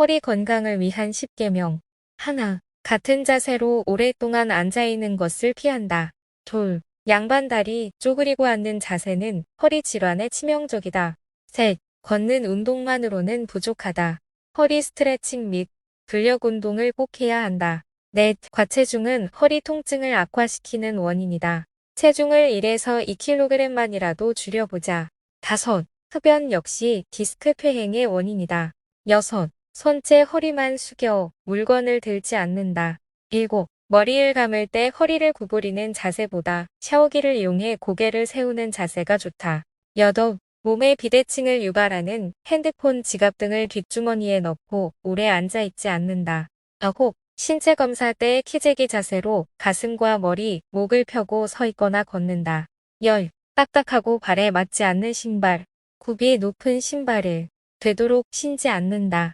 허리 건강을 위한 10계명. 하나. 같은 자세로 오랫동안 앉아있는 것을 피한다. 둘. 양반 다리 쪼그리고 앉는 자세는 허리 질환에 치명적이다. 셋. 걷는 운동만으로는 부족하다. 허리 스트레칭 및 근력 운동을 꼭 해야 한다. 넷. 과체중은 허리 통증을 악화시키는 원인이다. 체중을 1에서 2kg만이라도 줄여보자. 다섯. 흡연 역시 디스크 폐행의 원인이다. 여섯. 손째 허리만 숙여 물건을 들지 않는다. 일곱. 머리를 감을 때 허리를 구부리는 자세보다 샤워기를 이용해 고개를 세우는 자세가 좋다. 여덟. 몸의 비대칭을 유발하는 핸드폰, 지갑 등을 뒷주머니에 넣고 오래 앉아있지 않는다. 아홉. 신체 검사 때 키재기 자세로 가슴과 머리, 목을 펴고 서 있거나 걷는다. 열. 딱딱하고 발에 맞지 않는 신발, 굽이 높은 신발을 되도록 신지 않는다.